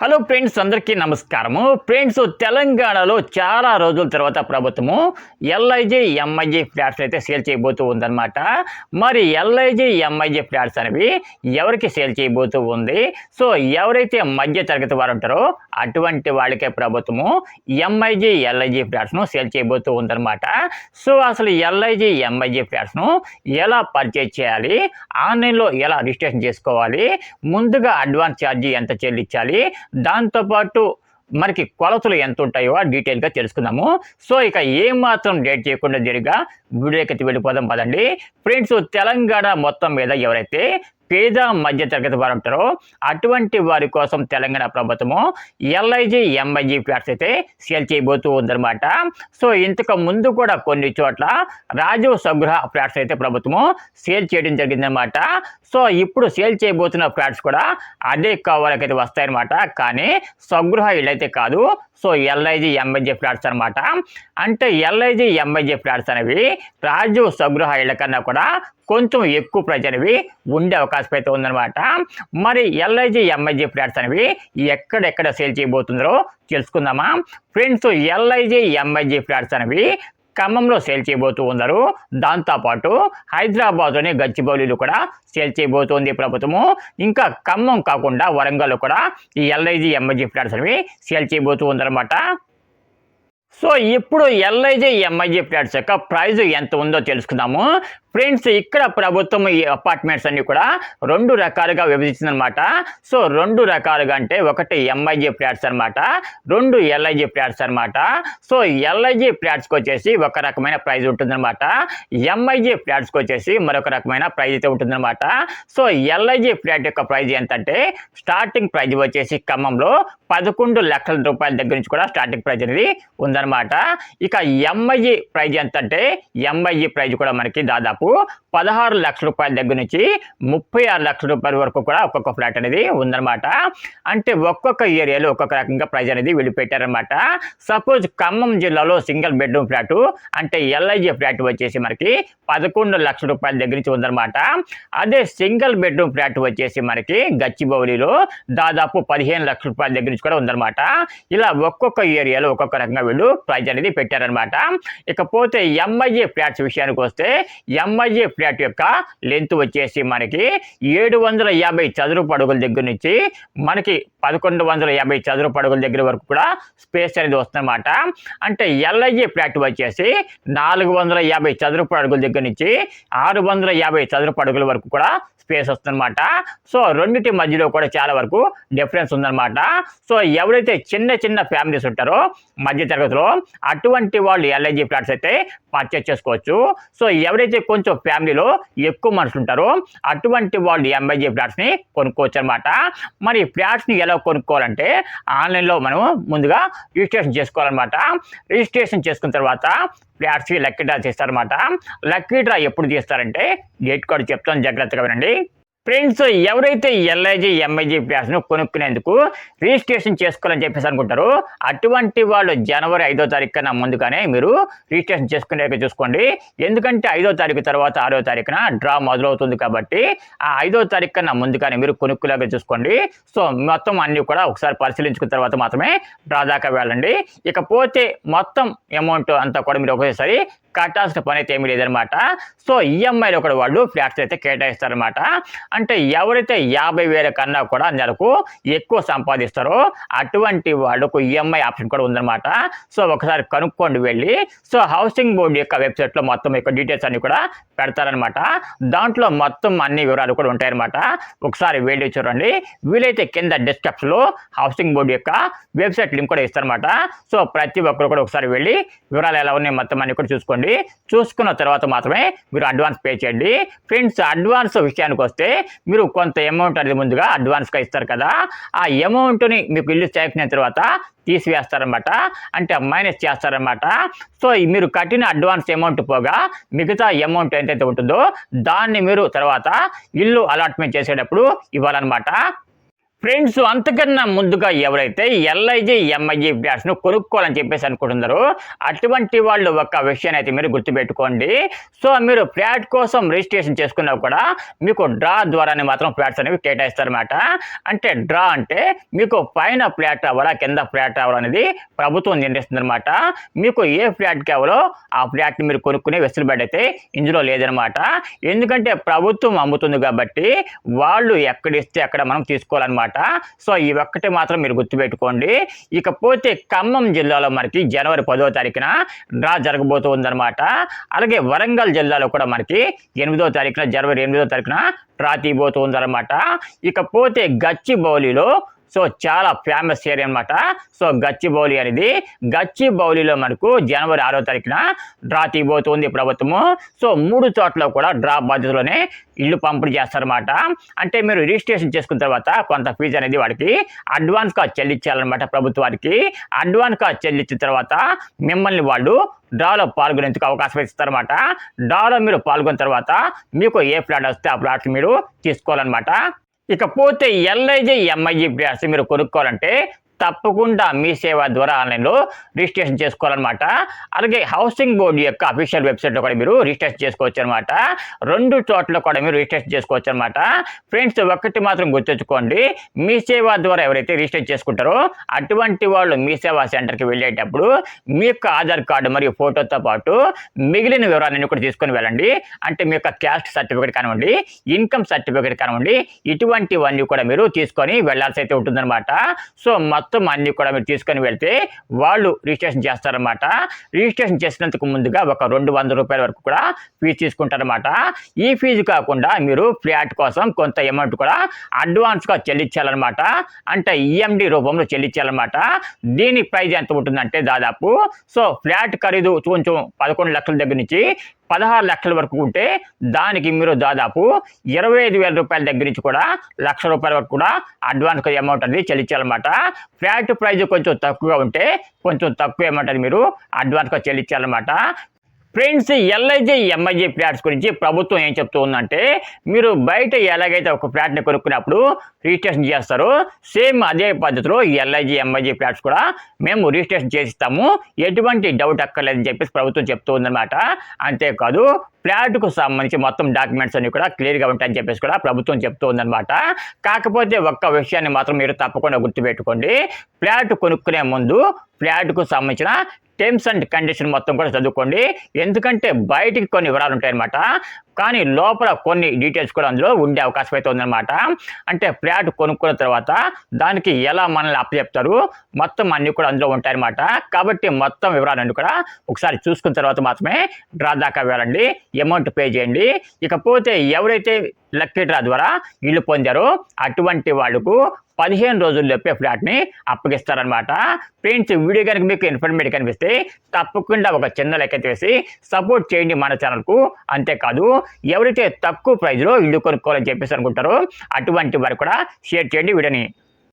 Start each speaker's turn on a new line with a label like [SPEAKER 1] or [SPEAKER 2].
[SPEAKER 1] Hello friends అందరికీ నమస్కారము. Friends తెలంగాణలో చాలా రోజుల తర్వాత ప్రభుత్వము ఎల్ఐజి ఎంఐజి ఫ్లాట్స్ అయితే సేల్ చేయబోతూ ఉందన్నమాట. మరి ఎల్ఐజి ఎంఐజి ఫ్లాట్స్ అనేవి ఎవరికి సేల్ చేయబోతూ ఉంది? సో ఎవరైతే మధ్య తరగతి వారు ఉంటారో అటువంటి వాళ్ళకే ప్రభుత్వము ఎంఐజి ఎల్ఐజి ఫ్లాట్స్ను సేల్ చేయబోతూ ఉందన్నమాట. సో అసలు ఎల్ఐజి ఎంఐజి ఫ్లాట్స్ను ఎలా పర్చేజ్ చేయాలి? ఆన్లైన్లో ఎలా రిజిస్ట్రేషన్ చేసుకోవాలి? ముందుగా అడ్వాన్స్ ఛార్జీ ఎంత చెల్లించాలి? దాంతోపాటు మనకి కొలతలు ఎంత ఉంటాయో డీటెయిల్గా తెలుసుకుందాము. సో ఇక ఏమాత్రం మాత్రం డేట్ చేయకుండా జరిగా వీడియోకి వెళ్ళిపోదాం పదండి. ఫ్రెండ్స్ తెలంగాణ మొత్తం మీద ఎవరైతే పేద మధ్య తరగతి వారు ఉంటారో. అటువంటి వారి కోసం తెలంగాణ ప్రభుత్వము ఎల్ఐజి ఎంఐజి ఫ్లాట్స్ అయితే సేల్ చేయబోతూ ఉందన్నమాట. సో ఇంతకు ముందు కూడా కొన్ని చోట్ల రాజీవ్ స్వగృహ ఫ్లాట్స్ అయితే ప్రభుత్వము సేల్ చేయడం జరిగిందనమాట సో ఇప్పుడు సేల్ చేయబోతున్న ఫ్లాట్స్ కూడా అదే కావాలకైతే వస్తాయన్నమాట. కానీ స్వగృహ ఇళ్ళైతే కాదు. సో ఎల్ఐజి ఎంఐజి ఫ్లాట్స్ అనమాట అంటే ఎల్ఐజి ఎంఐజి ఫ్లాట్స్ అనేవి రాజీవ్ స్వగృహ ఇళ్ళ కన్నా కూడా కొంచెం ఎక్కువ ప్రైజ్ అనేవి ఉండే అవకాశం అయితే ఉందన్నమాట. మరి ఎల్ఐజి ఎంఐజి ఫ్లాట్స్ అనేవి ఎక్కడెక్కడ సేల్ చేయబోతుందో తెలుసుకుందామా. ఫ్రెండ్స్ ఎల్ఐజి ఎంఐజి ఫ్లాట్స్ అనేవి ఖమ్మంలో సేల్ చేయబోతూ ఉన్నారు. దాంతోపాటు హైదరాబాద్లోని గచ్చిబౌలిలో కూడా సేల్ చేయబోతోంది ప్రభుత్వము. ఇంకా ఖమ్మం కాకుండా వరంగల్లో కూడా ఈ ఎల్ఐజి ఎంఐజి ఫ్లాట్స్ అనేవి సేల్ చేయబోతూ ఉందన్నమాట. సో ఇప్పుడు ఎల్ఐజి ఎంఐజి ఫ్లాట్స్ యొక్క ప్రైజ్ ఎంత ఉందో తెలుసుకుందాము. ఫ్రెండ్స్ ఇక్కడ ప్రభుత్వం ఈ అపార్ట్మెంట్స్ అన్ని కూడా రెండు రకాలుగా విభజించిందనమాట సో రెండు రకాలుగా అంటే ఒకటి ఎంఐజీ ఫ్లాట్స్ అనమాట రెండు ఎల్ఐజీ ఫ్లాట్స్ అనమాట సో ఎల్ఐజీ ఫ్లాట్స్కి వచ్చేసి ఒక రకమైన ప్రైజ్ ఉంటుందన్నమాట. ఎంఐజీ ఫ్లాట్స్కి వచ్చేసి మరొక రకమైన ప్రైజ్ అయితే ఉంటుందన్నమాట. సో ఎల్ఐజీ ఫ్లాట్ యొక్క ప్రైజ్ ఎంతంటే స్టార్టింగ్ ప్రైజ్ వచ్చేసి ఖమ్మంలో పదకొండు లక్షల రూపాయల దగ్గర నుంచి కూడా స్టార్టింగ్ ప్రైజ్ అనేది ఉందన్నమాట. ఇక ఎంఐజీ ప్రైజ్ ఎంత అంటే ఎంఐజీ ప్రైజ్ కూడా మనకి దాదాపు పదహారు లక్షల రూపాయల దగ్గర నుంచి ముప్పై ఆరు లక్షల రూపాయల వరకు కూడా ఒక్కొక్క ఫ్లాట్ అనేది ఉందన్నమాట. అంటే ఒక్కొక్క ఏరియాలో ఒక్కొక్క రకంగా ప్రైజ్ అనేది వీళ్ళు పెట్టారనమాట సపోజ్ ఖమ్మం జిల్లాలో సింగిల్ బెడ్రూమ్ ఫ్లాట్ అంటే ఎల్ఐజీ ఫ్లాట్ వచ్చేసి మనకి పదకొండు లక్షల రూపాయల దగ్గర నుంచి ఉందన్నమాట. అదే సింగిల్ బెడ్రూమ్ ఫ్లాట్ వచ్చేసి మనకి గచ్చిబౌలిలో దాదాపు పదిహేను లక్షల రూపాయల దగ్గర నుంచి కూడా ఉందన్నమాట. ఇలా ఒక్కొక్క ఏరియాలో ఒక్కొక్క రకంగా వీళ్ళు ప్రైజ్ అనేది పెట్టారనమాట ఇకపోతే ఎంఐజీ ఫ్లాట్స్ విషయానికి వస్తే ఎంఐజీ ఫ్లాట్ యొక్క లెంత్ వచ్చేసి మనకి ఏడు వందల యాభై చదురపు అడుగుల దగ్గర నుంచి మనకి పదకొండు వందల యాభై చదురపు అడుగుల దగ్గర వరకు కూడా స్పేస్ అనేది వస్తుందన్నమాట. అంటే ఎల్ఐజీ ఫ్లాట్ వచ్చేసి నాలుగు వందల యాభై చదురపు అడుగుల దగ్గర నుంచి ఆరు వందల యాభై చదురపు అడుగుల వరకు కూడా స్పేస్ వస్తుందన్నమాట. సో రెండింటి మధ్యలో కూడా చాలా వరకు డిఫరెన్స్ ఉందన్నమాట. సో ఎవరైతే చిన్న చిన్న ఫ్యామిలీస్ ఉంటారో మధ్య తరగతిలో అటువంటి వాళ్ళు ఎల్ఐజీ ఫ్లాట్స్ అయితే పర్చేస్ చేసుకోవచ్చు. సో ఎవరైతే కొంచెం ఫ్యామిలీలో ఎక్కువ మనుషులు ఉంటారు. అటువంటి వాళ్ళు ఎంఐజీ ఫ్లాట్స్ని కొనుక్కోవచ్చు అనమాట మరి ఫ్లాట్స్ని ఎలా కొనుక్కోవాలంటే ఆన్లైన్లో మనం ముందుగా రిజిస్ట్రేషన్ చేసుకోవాలన్నమాట. రిజిస్ట్రేషన్ చేసుకున్న తర్వాత ఫ్లాట్స్కి లక్కీ డ్రా చేస్తారన్నమాట. లక్కీ డ్రా ఎప్పుడు చేస్తారంటే డేట్ కార్డు చెప్తాను జాగ్రత్తగా వినండి. ఫ్రెండ్స్ ఎవరైతే ఎల్ఐజీ ఎంఐజీ ఫ్లాట్స్ను కొనుక్కునేందుకు రిజిస్ట్రేషన్ చేసుకోవాలని చెప్పేసి అనుకుంటారో అటువంటి వాళ్ళు జనవరి ఐదో తారీఖు ముందుగానే మీరు రిజిస్ట్రేషన్ చేసుకునే చూసుకోండి. ఎందుకంటే ఐదో తారీఖు తర్వాత ఆరో తారీఖున డ్రా మొదలవుతుంది కాబట్టి ఆ ఐదో తారీఖు కన్నా ముందుగానే మీరు కొనుక్కులాగా చూసుకోండి. సో మొత్తం అన్నీ కూడా ఒకసారి పరిశీలించుకున్న తర్వాత మాత్రమే డ్రా దాకా వెళ్ళండి. ఇకపోతే మొత్తం అమౌంట్ అంతా కూడా మీరు ఒకేసారి కట్టాల్సిన పని అయితే ఏమీ లేదనమాట సో ఈఎంఐలో కూడా వాళ్ళు ఫ్లాట్స్ అయితే కేటాయిస్తారనమాట అంటే ఎవరైతే యాభై వేల కన్నా కూడా నెలకు ఎక్కువ సంపాదిస్తారో అటువంటి వాళ్ళకు ఈఎంఐ ఆప్షన్ కూడా ఉందన్నమాట. సో ఒకసారి కనుక్కోండి వెళ్ళి. సో హౌసింగ్ బోర్డు యొక్క వెబ్సైట్లో మొత్తం యొక్క డీటెయిల్స్ అన్ని కూడా పెడతారనమాట దాంట్లో మొత్తం అన్ని వివరాలు కూడా ఉంటాయన్నమాట. ఒకసారి వెళ్ళి చూడండి. వీలైతే కింద డిస్క్రిప్షన్లో హౌసింగ్ బోర్డు యొక్క వెబ్సైట్ లింక్ కూడా ఇస్తారనమాట సో ప్రతి ఒక్కరు కూడా ఒకసారి వెళ్ళి వివరాలు ఎలా ఉన్నాయి మొత్తం అన్ని కూడా చూసుకోండి. చూసుకున్న తర్వాత మాత్రమే మీరు అడ్వాన్స్ పే చేయండి. ఫ్రెండ్స్ అడ్వాన్స్ విషయానికి వస్తే మీరు కొంత అమౌంట్ అనేది ముందుగా అడ్వాన్స్గా ఇస్తారు కదా. ఆ అమౌంట్ని మీకు ఇల్లు చేసిన తర్వాత తీసివేస్తారనమాట అంటే మైనస్ చేస్తారనమాట సో మీరు కట్టిన అడ్వాన్స్ అమౌంట్ పోగా మిగతా అమౌంట్ ఎంతైతే ఉంటుందో దాన్ని మీరు తర్వాత ఇల్లు అలాట్మెంట్ చేసేటప్పుడు ఇవ్వాలన్నమాట. ఫ్రెండ్స్ అంతకన్నా ముందుగా ఎవరైతే ఎల్ఐజి ఎంఐజి ఫ్లాట్స్ను కొనుక్కోవాలని చెప్పేసి అనుకుంటున్నారో అటువంటి వాళ్ళు ఒక విషయాన్ని అయితే మీరు గుర్తుపెట్టుకోండి. సో మీరు ఫ్లాట్ కోసం రిజిస్ట్రేషన్ చేసుకున్నా కూడా మీకు డ్రా ద్వారానే మాత్రం ఫ్లాట్స్ అనేవి కేటాయిస్తారన్నమాట. అంటే డ్రా అంటే మీకు పైన ఫ్లాట్ అవ్వాలా కింద ఫ్లాట్ అవ్వాలా అనేది ప్రభుత్వం నిర్ణయిస్తుంది అనమాట మీకు ఏ ఫ్లాట్ కావాలో ఆ ఫ్లాట్ని మీరు కొనుక్కునే వెసులుబాటు అయితే ఇందులో లేదనమాట ఎందుకంటే ప్రభుత్వం అమ్ముతుంది కాబట్టి వాళ్ళు ఎక్కడ ఇస్తే అక్కడ మనం తీసుకోవాలన్నమాట. సో ఈ ఒక్కటి మాత్రం మీరు గుర్తుపెట్టుకోండి. ఇకపోతే ఖమ్మం జిల్లాలో మనకి జనవరి పదో తారీఖున డ్రా జరగబోతూ ఉందన్నమాట అలాగే వరంగల్ జిల్లాలో కూడా మనకి ఎనిమిదో తారీఖున జనవరి ఎనిమిదో తారీఖున డ్రా తీయబోతూ ఉందన్నమాట ఇకపోతే గచ్చిబౌలిలో సో చాలా ఫేమస్ ఏరియా అనమాట సో గచ్చిబౌలి అనేది గచ్చిబౌలిలో మనకు జనవరి ఆరో తారీఖున డ్రా తీయబోతుంది ప్రభుత్వము. సో మూడు చోట్ల కూడా డ్రా పద్ధతిలోనే ఇల్లు పంపిణీ చేస్తారన్నమాట. అంటే మీరు రిజిస్ట్రేషన్ చేసుకున్న తర్వాత కొంత ఫీజు అనేది వాడికి అడ్వాన్స్గా చెల్లించాలన్నమాట ప్రభుత్వానికి. అడ్వాన్స్గా చెల్లించిన తర్వాత మిమ్మల్ని వాళ్ళు డ్రాలో పాల్గొనేందుకు అవకాశం ఇస్తారన్నమాట. డ్రాలో మీరు పాల్గొన్న తర్వాత మీకు ఏ ఫ్లాట్ వస్తే ఆ ఫ్లాట్లు మీరు తీసుకోవాలన్నమాట. ఇకపోతే ఎల్ఐజి ఎంఐజి ఫ్లాట్స్ మీరు కొనుక్కోవాలంటే తప్పకుండా మీ సేవ ద్వారా ఆన్లైన్లో రిజిస్ట్రేషన్ చేసుకోవాలన్నమాట. అలాగే హౌసింగ్ బోర్డు యొక్క అఫీషియల్ వెబ్సైట్లో కూడా మీరు రిజిస్ట్రేషన్ చేసుకోవచ్చు అనమాట రెండు చోట్ల కూడా మీరు రిజిస్ట్రేషన్ చేసుకోవచ్చు అనమాట ఫ్రెండ్స్ ఒక్కటి మాత్రం గుర్తుంచుకోండి. మీ సేవ ద్వారా ఎవరైతే రిజిస్టర్ చేసుకుంటారో అటువంటి వాళ్ళు మీ సేవా సెంటర్కి వెళ్ళేటప్పుడు మీ యొక్క ఆధార్ కార్డు మరియు ఫోటోతో పాటు మిగిలిన వివరాలన్నీ కూడా తీసుకొని వెళ్ళండి. అంటే మీ యొక్క క్యాస్ట్ సర్టిఫికేట్ కానివ్వండి ఇన్కమ్ సర్టిఫికేట్ కానివ్వండి ఇటువంటివన్నీ కూడా మీరు తీసుకొని వెళ్ళాల్సి అయితే ఉంటుందన్నమాట. సో మొత్తం మొత్తం అన్ని కూడా మీరు తీసుకొని వెళ్తే వాళ్ళు రిజిస్ట్రేషన్ చేస్తారన్నమాట. రిజిస్ట్రేషన్ చేసినందుకు ముందుగా ఒక రెండు వందల రూపాయల వరకు కూడా ఫీజు తీసుకుంటారన్నమాట. ఈ ఫీజు కాకుండా మీరు ఫ్లాట్ కోసం కొంత అమౌంట్ కూడా అడ్వాన్స్గా చెల్లించాలన్నమాట. అంటే ఈఎండి రూపంలో చెల్లించాలన్నమాట. దీని ప్రైజ్ ఎంత ఉంటుందంటే దాదాపు సో ఫ్లాట్ ఖరీదు కొంచెం పదకొండు లక్షల దగ్గర నుంచి పదహారు లక్షల వరకు ఉంటే దానికి మీరు దాదాపు ఇరవై ఐదు వేల రూపాయల దగ్గర నుంచి కూడా లక్ష రూపాయల వరకు కూడా అడ్వాన్స్ అమౌంట్ అనేది చెల్లించాలన్నమాట. ఫ్లాట్ ప్రైజ్ కొంచెం తక్కువగా ఉంటే కొంచెం తక్కువ అమౌంట్ అనేది మీరు అడ్వాన్స్గా చెల్లించాలన్నమాట. ఫ్రెండ్స్ ఎల్ఐజీ ఎంఐజీ ఫ్లాట్స్ గురించి ప్రభుత్వం ఏం చెప్తూ ఉందంటే మీరు బయట ఎలాగైతే ఒక ఫ్లాట్ని కొనుక్కున్నప్పుడు రిజిస్ట్రేషన్ చేస్తారో సేమ్ అదే పద్ధతిలో ఎల్ఐజీ ఎంఐజీ ఫ్లాట్స్ కూడా మేము రిజిస్ట్రేషన్ చేసిస్తాము. ఎటువంటి డౌట్ అక్కర్లేదని చెప్పేసి ప్రభుత్వం చెప్తూ ఉందన్నమాట అంతేకాదు ఫ్లాట్కు సంబంధించి మొత్తం డాక్యుమెంట్స్ అన్ని కూడా క్లియర్గా ఉంటాయని చెప్పేసి కూడా ప్రభుత్వం చెప్తూ ఉందన్నమాట కాకపోతే ఒక్క విషయాన్ని మాత్రం మీరు తప్పకుండా గుర్తుపెట్టుకోండి. ఫ్లాట్ కొనుక్కునే ముందు ఫ్లాట్కు సంబంధించిన టర్మ్స్ అండ్ కండిషన్ మొత్తం కూడా చదువుకోండి. ఎందుకంటే బయటికి కొన్ని వివరాలు ఉంటాయన్నమాట. కానీ లోపల కొన్ని డీటెయిల్స్ కూడా అందులో ఉండే అవకాశం అయితే ఉందన్నమాట. అంటే ఫ్లాట్ కొనుక్కున్న తర్వాత దానికి ఎలా మనల్ని అప్పచెప్తారు మొత్తం అన్నీ కూడా అందులో ఉంటాయన్నమాట. కాబట్టి మొత్తం వివరాలన్నీ కూడా ఒకసారి చూసుకున్న తర్వాత మాత్రమే డ్రా దాకా వెళ్ళండి అమౌంట్ పే చేయండి. ఇకపోతే ఎవరైతే లక్కీ డ్రా ద్వారా ఇల్లు పొందారో అటువంటి వాళ్ళకు పదిహేను రోజుల్లోపే ఫ్లాట్ని అప్పగిస్తారనమాట ఫ్రెండ్స్ వీడియో కనుక మీకు ఇన్ఫర్మేటివ్ కనిపిస్తే తప్పకుండా ఒక చిన్న లెక్క చేసి సపోర్ట్ చేయండి మన ఛానల్కు. అంతేకాదు ఎవరైతే తక్కువ ప్రైజ్లో ఇల్లు కొనుక్కోవాలని చెప్పేసి అనుకుంటారో అటువంటి వారు కూడా షేర్ చేయండి వీడియోని.